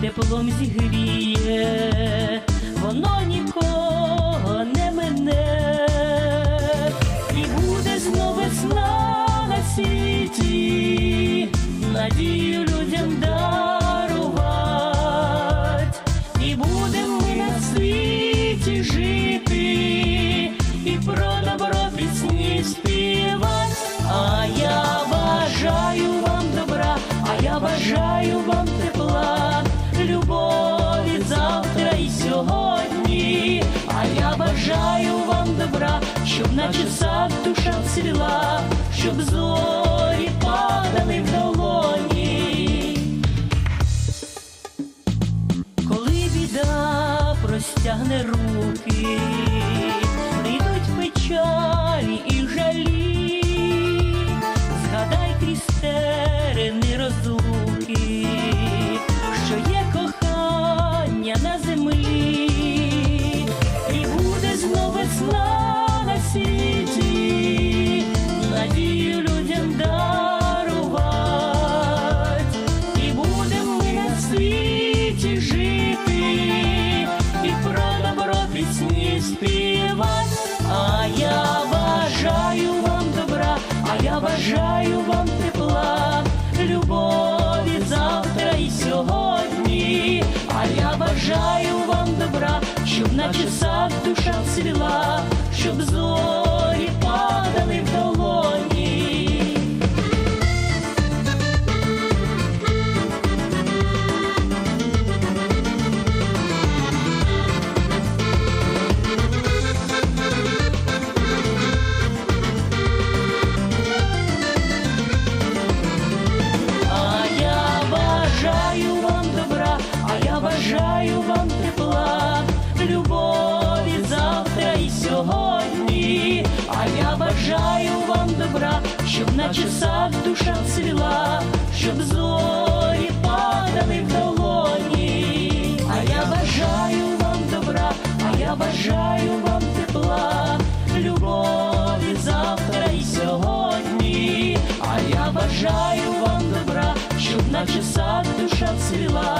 Теплом зігріє, воно нікого не мине, і буде знов весна на світі, надію людям дарувати, і будемо ми на світі жити, і про добро пісні співати. А я бажаю щоб наче сад душа цвіла, щоб зорі падали в долоні. Коли біда простягне руки, бажаю вам тепла, любові завтра і сьогодні. А я бажаю вам добра, щоб наче сад душа цвіла, щоб зорі падали бажаю вам добра, щоб наче сад душа цвіла, щоб зорі падали в долоні. А я бажаю вам добра, а я бажаю вам тепла, любові завтра і сьогодні. А я бажаю вам добра, щоб наче сад душа цвіла,